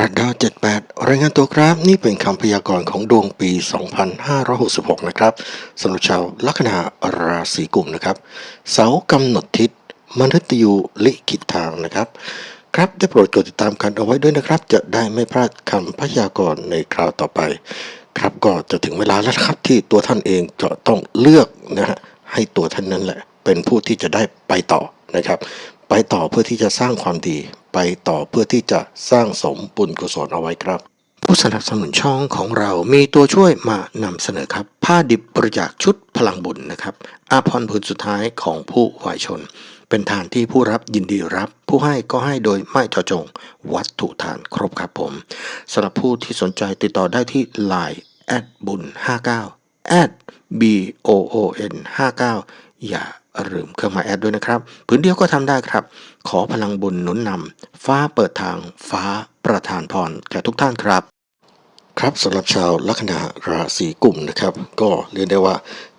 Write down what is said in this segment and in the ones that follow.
รัดดาว 78 รายงานตัวครับ นี่เป็นคำพยากรณ์ของดวงปี 2566 นะครับสำหรับชาวลัคนาราศีกุมนะครับ เสากำหนดทิศมนุษย์ยูลิขิตทางนะครับ ครับได้โปรดกดติดตามกันเอาไว้ด้วยนะครับ จะได้ไม่พลาดคำพยากรณ์ในคราวต่อไป ครับก็จะถึงเวลาแล้วครับที่ตัวท่านเองจะต้องเลือกนะฮะให้ตัวท่านนั้นแหละ เป็นผู้ที่จะได้ไปต่อนะครับ ไปต่อเพื่อที่จะสร้างความดี ไปต่อเพื่อที่จะสร้างสมบุญกุศลเอาไว้ครับ ผู้สนับสนุนช่องของเรามีตัวช่วยมานำเสนอครับ ผ้าดิบบริจาคชุดพลังบุญนะครับอาพรณ์ผืนสุดท้ายของผู้วายชน เป็นทานที่ผู้รับยินดีรับ ผู้ให้ก็ให้โดยไม่เจาะจง วัตถุทานครบครับผมสำหรับผู้ที่สนใจติดต่อได้ที่ Line แอดบุญ59แอด b o o n 59อย่า ลืมเครื่องหมายแอดด้วยนะครับ พื้นเดียวก็ทำได้ครับ ขอพลังบุญหนุนนำฟ้าเปิดทาง ฟ้าประทานพรแก่ทุกท่านครับ ครับสำหรับชาวลัคนาราศีกุมนะครับ ก็เรียกได้ว่า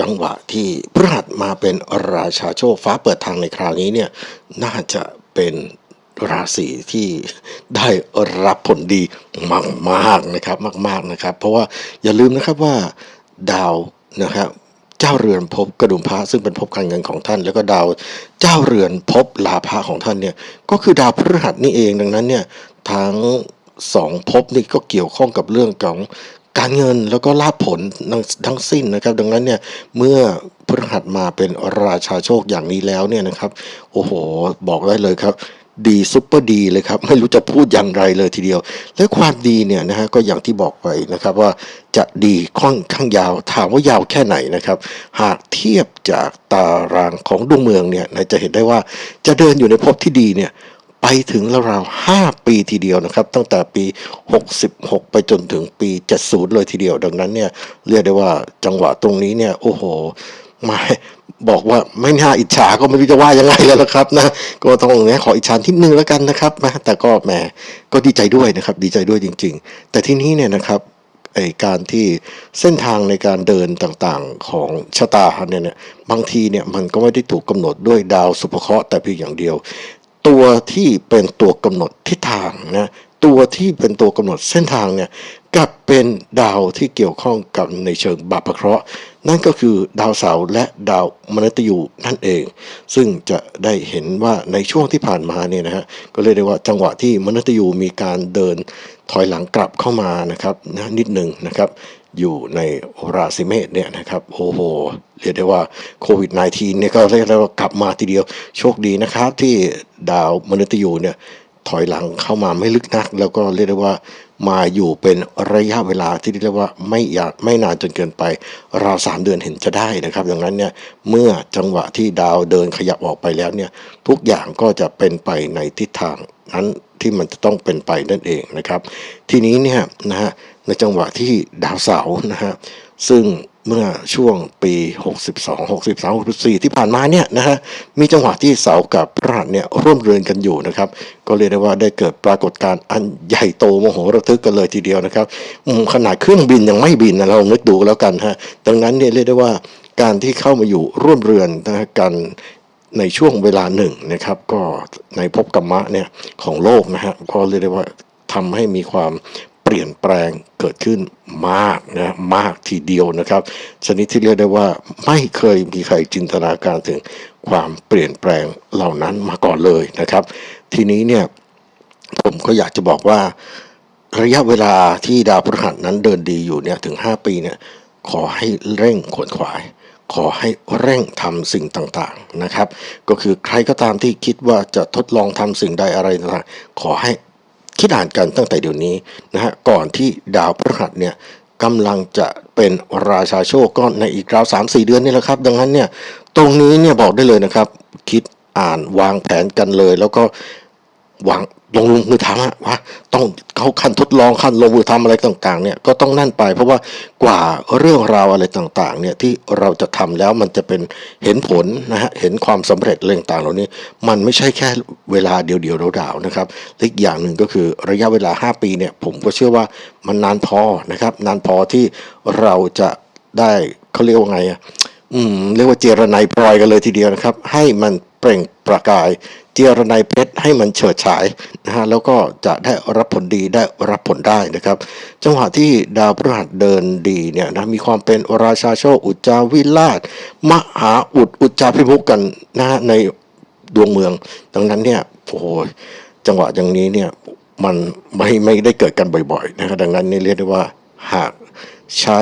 จังหวะที่พฤหัสมาเป็นราชาโชคฟ้าเปิดทางในคราวนี้เนี่ยน่าจะเป็นราศีที่ได้รับผลดีมากๆนะครับมาก ๆนะครับ เพราะว่าอย่าลืมนะครับว่าดาวนะครับ เจ้าเรือนภพกระดุมพระซึ่งเป็นภพการเงินของท่าน แล้วก็ดาวเจ้าเรือนภพลาภะของท่านเนี่ยก็คือดาวพฤหัสนี่เองดังนั้นเนี่ยทั้งสองภพนี่ก็เกี่ยวข้องกับเรื่องของการเงินแล้วก็ลาภผลทั้งทั้งสิ้นนะครับ ดังนั้นเนี่ยเมื่อพฤหัสมาเป็นราชาโชคอย่างนี้แล้วเนี่ยนะครับ โอ้โห บอกได้เลยครับ ดีซุปเปอร์ดีเลยครับ ไม่รู้จะพูดอย่างไรเลยทีเดียว และความดีเนี่ยนะฮะก็อย่างที่บอกไปนะครับว่าจะดีค่อนข้างยาวถามว่ายาวแค่ไหนนะครับ หากเทียบจากตารางของดวงเมืองเนี่ยนะจะเห็นได้ว่าจะเดินอยู่ในภพที่ดีเนี่ยไปถึงราวๆห้าปีทีเดียวนะครับ ตั้งแต่ปี 66 ไปจนถึงปี 70 เลยทีเดียว ดังนั้นเนี่ยเรียกได้ว่าจังหวะตรงนี้เนี่ยโอ้โห ม่บอกว่าไม่น่าอิจฉาก็ไม่รู้จะว่ายังไงแล้วละครับนะก็ต้องเนี่ยขออิจฉาที่นึงแล้วกันนะครับนะแต่ก็แหมก็ดีใจด้วยนะครับ ดีใจด้วยจริง ๆ แต่ที่นี้เนี่ยนะครับไอการที่เส้นทางในการเดินต่างๆของชะตาเนี่ยเนี่ยบางทีเนี่ยมันก็ไม่ได้ถูกกำหนดด้วยดาวสุภเคราะห์แต่เพียงอย่างเดียว ตัวที่เป็นตัวกำหนดทิศทางนะตัวที่เป็นตัวกำหนดเส้นทางเนี่ยกลับเป็นดาวที่เกี่ยวข้องกับในเชิงบาปเคราะห์ นั่นก็คือดาวเสาร์และดาวมฤตยูนั่นเอง ซึ่งจะได้เห็นว่าในช่วงที่ผ่านมาเนี่ยนะฮะก็เลยกได้ว่าจังหวะที่มฤตยูมีการเดินถอยหลังกลับเข้ามานะครับนะนิดหนึ่งนะครับอยู่ในราศีเมษเนี่ยนะครับโอ้โหเรียกได้ว่าโควิด -19 เนี่ยก็เรียกได้ว่ากลับมาทีเดียวโชคดีนะครับที่ดาวมฤตยูเนี่ยถอยหลังเข้ามาไม่ลึกนัก แล้วก็เรียกได้ว่า มาอยู่เป็นระยะเวลาที่เรียกว่าไม่ยาไม่นานจนเกินไป ราวสามเดือนเห็นจะได้นะครับดังนั้นเนี่ยเมื่อจังหวะที่ดาวเดินขยับออกไปแล้วเนี่ยทุกอย่างก็จะเป็นไปในทิศทางนั้นที่มันจะต้องเป็นไปนั่นเองนะครับ ทีนี้เนี่ยนะฮะในจังหวะที่ดาวเสาร์นะฮะซึ่ง เมื่อช่วงปี 62 63 64 ที่ผ่านมาเนี่ยนะฮะมีจังหวะที่เสากับพฤหัสเนี่ยร่วมเรือนกันอยู่นะครับ ก็เรียกได้ว่าได้เกิดปรากฏการณ์อันใหญ่โตโมโหระทึกกันเลยทีเดียวนะครับขนาดเครื่องบินยังไม่บินนะเรานึกดูแล้วกันฮะดังนั้นเนี่ยเรียกได้ว่าการที่เข้ามาอยู่ร่วมเรือนนะฮะกันในช่วงเวลาหนึ่งนะครับก็ในภพกรรมะเนี่ยของโลกนะฮะก็เรียกได้ว่าทำให้มีความ เปลี่ยนแปลงเกิดขึ้นมากนะมากทีเดียวนะครับ ชนิดที่เรียกได้ว่าไม่เคยมีใครจินตนาการถึงความเปลี่ยนแปลงเหล่านั้นมาก่อนเลยนะครับ ทีนี้เนี่ยผมก็อยากจะบอกว่าระยะเวลาที่ดาวพฤหัสนั้นเดินดีอยู่เนี่ยถึง 5 ปีเนี่ยขอให้เร่งขวนขวาย ขอให้เร่งทำสิ่งต่างๆนะครับ ก็คือใครก็ตามที่คิดว่าจะทดลองทำสิ่งใดอะไรต่างๆขอให้ คิดอ่านกันตั้งแต่เดี๋ยวนี้นะฮะก่อนที่ดาวพฤหัสเนี่ยกำลังจะเป็นราชาโชคก็ในอีกราวสามสี่เดือนนี่แหละครับ ดังนั้นเนี่ยตรงนี้เนี่ยบอกได้เลยนะครับ คิดอ่านวางแผนกันเลย แล้วก็ วางลงมือทำอะว่าต้องเขาขั้นทดลองขั้นลงมือทำอะไรต่างๆเนี่ยก็ต้องนั่นไป เพราะว่ากว่าเรื่องราวอะไรต่างๆเนี่ยที่เราจะทำแล้วมันจะเป็นเห็นผลนะฮะเห็นความสำเร็จเรื่องต่างเหล่านี้ มันไม่ใช่แค่เวลาเดียวๆดาวๆนะครับอีกอย่างหนึ่งก็คือระยะเวลา 5 ปีเนี่ยผมก็เชื่อว่ามันนานพอนะครับนานพอที่เราจะได้เขาเรียกว่าไงอะอืมเรียกว่าเจรไนายพลอยกันเลยทีเดียวนะครับ ให้มันเปล่งประกาย เจรนายเพชรให้มันเฉิดฉายนะฮะแล้วก็จะได้รับผลดีได้รับผลได้นะครับ จังหวะที่ดาวพฤหัสเดินดีเนี่ยนะมีความเป็นราชาโชคอุจจาวิราชมหาอุดอุจจาพิมุกกันนะฮะในดวงเมือง ดังนั้นเนี่ยโอ้โหจังหวะอย่างนี้เนี่ยมันไม่ไม่ได้เกิดกันบ่อยๆนะครับดังนั้นนี่เรียกได้ว่าหากใช้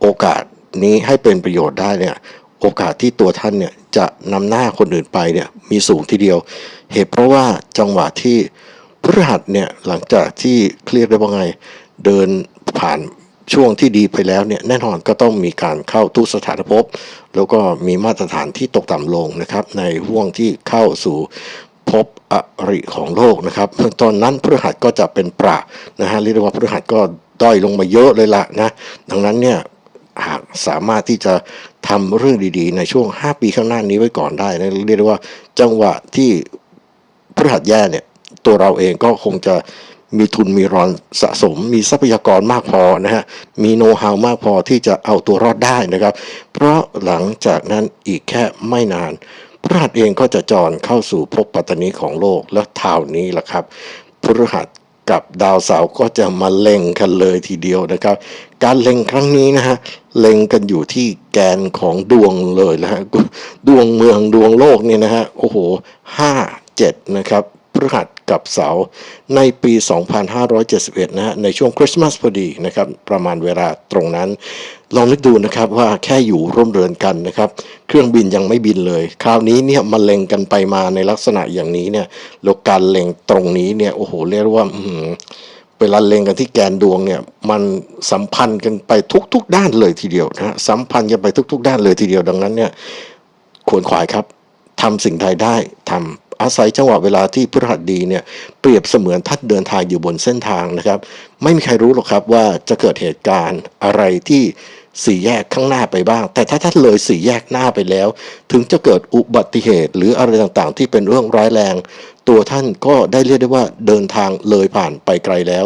โอกาสนี้ให้เป็นประโยชน์ได้เนี่ย โอกาสที่ตัวท่านเนี่ยจะนำหน้าคนอื่นไปเนี่ยมีสูงทีเดียว เหตุเพราะว่าจังหวะที่พฤหัสเนี่ยหลังจากที่เครียกได้ว่าไง เดินผ่านช่วงที่ดีไปแล้วเนี่ยแน่นอนก็ต้องมีการเข้าทุกสถานภพ แล้วก็มีมาตรฐานที่ตกต่ำลงนะครับ ในห่วงที่เข้าสู่ภพอริของโลกนะครับ ตอนนั้นพฤหัสก็จะเป็นประนะฮะเรียกว่าพฤหัสก็ด้อยลงมาเยอะเลยละนะ ดังนั้นเนี่ยหากสามารถที่จะ ทำเรื่องดีๆ ในช่วง 5 ปีข้างหน้านี้ไว้ก่อนได้นะเรียกได้ว่าจังหวะที่พฤหัสแย่เนี่ยตัวเราเองก็คงจะมีทุนมีรอนสะสม มีทรัพยากรมากพอนะฮะมีโน้ตฮาวมากพอที่จะเอาตัวรอดได้นะครับ เพราะหลังจากนั้นอีกแค่ไม่นานพฤหัสเองก็จะจรเข้าสู่ภพปัตตานีของโลกและท่าวนี้แหละครับพฤหัส กับดาวเสาร์ก็จะมาเล็งกันเลยทีเดียวนะครับ การเล็งครั้งนี้นะฮะเล็งกันอยู่ที่แกนของดวงเลยนะฮะดวงเมืองดวงโลกเนี่ยนะฮะโอ้โหห้าเจ็ดนะครับพฤหัส กับเสาร์ในปี 2571 นะฮะ ในช่วงคริสต์มาสพอดีนะครับ ประมาณเวลาตรงนั้น ลองนึกดูนะครับว่าแค่อยู่ร่วมเรือนกันนะครับ เครื่องบินยังไม่บินเลย คราวนี้เนี่ยมาเล็งกันไปมาในลักษณะอย่างนี้เนี่ยแล้วการเล็งตรงนี้เนี่ย โอ้โห เรียกว่าอืเวลาเล็งกันที่แกนดวงเนี่ยมันสัมพันธ์กันไปทุก ๆ ด้านเลยทีเดียวนะฮะสัมพันธ์กันไปทุก ๆ ด้านเลยทีเดียวดังนั้นเนี่ย ควรขวายครับทำสิ่งใดได้ทำ อาศัยจังหวะเวลาที่พฤหัสดีเนี่ยเปรียบเสมือนท่านเดินทางอยู่บนเส้นทางนะครับ ไม่มีใครรู้หรอกครับว่าจะเกิดเหตุการณ์อะไรที่สี่แยกข้างหน้าไปบ้าง แต่ถ้าท่านเลยสี่แยกหน้าไปแล้ว ถึงจะเกิดอุบัติเหตุ หรืออะไรต่างๆ ที่เป็นเรื่องร้ายแรง ตัวท่านก็ได้เรียกได้ว่าเดินทางเลยผ่านไปไกลแล้ว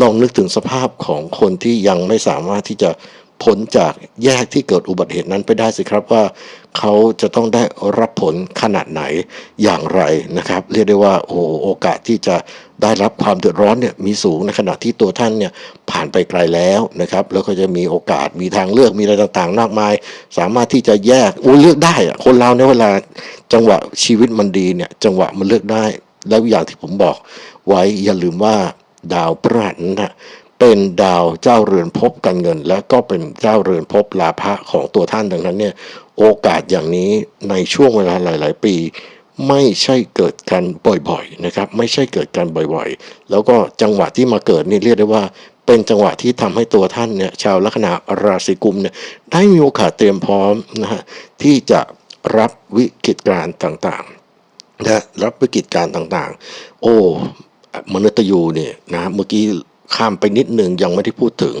ลองนึกถึงสภาพของคนที่ยังไม่สามารถที่จะ พ้นจากแยกที่เกิดอุบัติเหตุนั้นไปได้สิครับว่าเขาจะต้องได้รับผลขนาดไหนอย่างไรนะครับ เรียกได้ว่าโอ้โอกาสที่จะได้รับความเดือดร้อนเนี่ยมีสูงในขณะที่ตัวท่านเนี่ยผ่านไปไกลแล้วนะครับ แล้วก็จะมีโอกาสมีทางเลือกมีอะไรต่างๆมากมาย สามารถที่จะแยกอุ้ยเลือกได้อะคนเราเนี่ยเวลาจังหวะชีวิตมันดีเนี่ยจังหวะมันเลือกได้ แล้วอย่างที่ผมบอกไว้อย่าลืมว่าดาวพฤหัสนะ เป็นดาวเจ้าเรือนภพการเงิน และก็เป็นเจ้าเรือนภพลาภะของตัวท่านดังนั้นเนี่ยโอกาสอย่างนี้ในช่วงเวลาหลาย ๆ ปี ไม่ใช่เกิดกันบ่อยๆนะครับ ไม่ใช่เกิดกันบ่อยๆ แล้วก็จังหวะที่มาเกิดนี่เรียกได้ว่าเป็นจังหวะที่ทำให้ตัวท่านเนี่ยชาวลัคนาราศีกุมเนี่ยได้มีโอกาสเตรียมพร้อมนะฮะที่จะรับวิกฤตการณ์ต่างๆนะรับวิกฤตการณ์ต่างๆ โอ้มนุษย์ยูเนี่ยนะเมื่อกี้ ข้ามไปนิดหนึ่งยังไม่ได้พูดถึง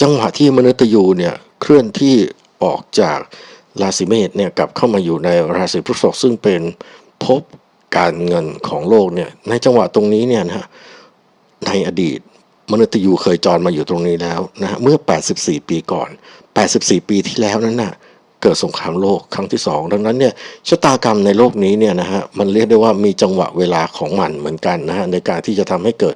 จังหวะที่มนุษย์ยูเนี่ยเคลื่อนที่ออกจากราศีเมษเนี่ยกลับเข้ามาอยู่ในราศีพฤษภซึ่งเป็นภพการเงินของโลกเนี่ยในจังหวะตรงนี้เนี่ยนะฮะในอดีตมนุษย์ยูเคยจรมาอยู่ตรงนี้แล้วนะฮะเมื่อ 84 ปีก่อน 84 ปีที่แล้วนั้นน่ะ เกิดสงครามโลกครั้งที่สองดังนั้นเนี่ยชะตากรรมในโลกนี้เนี่ยนะฮะมันเรียกได้ว่ามีจังหวะเวลาของมันเหมือนกันนะฮะในการที่จะทำให้เกิด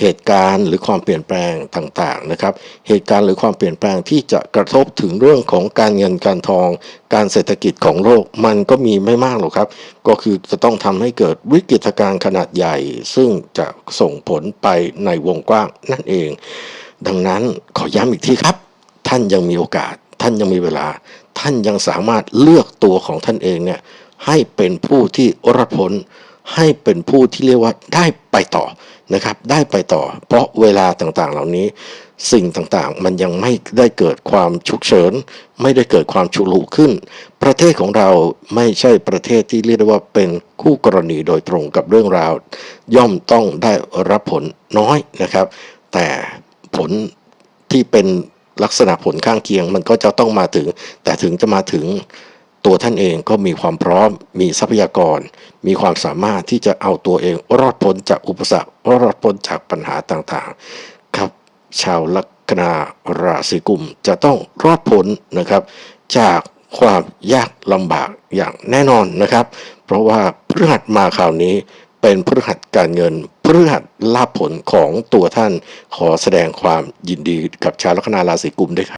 เหตุการณ์หรือความเปลี่ยนแปลงต่างๆนะครับเหตุการณ์หรือความเปลี่ยนแปลงที่จะกระทบถึงเรื่องของการเงินการทอง การเศรษฐกิจของโลกมันก็มีไม่มากหรอกครับ ก็คือจะต้องทำให้เกิดวิกฤตการณ์ขนาดใหญ่ ซึ่งจะส่งผลไปในวงกว้างนั่นเอง ดังนั้นขอย้ำอีกทีครับ ท่านยังมีโอกาส ท่านยังมีเวลา ท่านยังสามารถเลือกตัวของท่านเองเนี่ยให้เป็นผู้ที่รอดพ้นให้เป็นผู้ที่เรียกว่าได้ไปต่อนะครับ ได้ไปต่อ เพราะเวลาต่างๆ เหล่านี้สิ่งต่างๆ มันยังไม่ได้เกิดความฉุกเฉิน ไม่ได้เกิดความฉุลุขึ้น ประเทศของเราไม่ใช่ประเทศที่เรียกได้ว่าเป็นคู่กรณีโดยตรงกับเรื่องราว ย่อมต้องได้รับผลน้อยนะครับ แต่ผลที่เป็น ลักษณะผลข้างเคียงมันก็จะต้องมาถึง แต่ถึงจะมาถึงตัวท่านเองก็มีความพร้อม มีทรัพยากร มีความสามารถที่จะเอาตัวเองรอดพ้นจากอุปสรรครอดพ้นจากปัญหาต่างๆ ครับ ชาวลัคนาราศีกุมจะต้องรอดพ้นนะครับ จากความยากลำบากอย่างแน่นอนนะครับ เพราะว่าพฤหัสมาคราวนี้เป็นพฤหัสการเงิน พฤหัสลาภผลของตัวท่านขอแสดงความยินดีกับชาวลัคนาราศีกุมด้วยครับ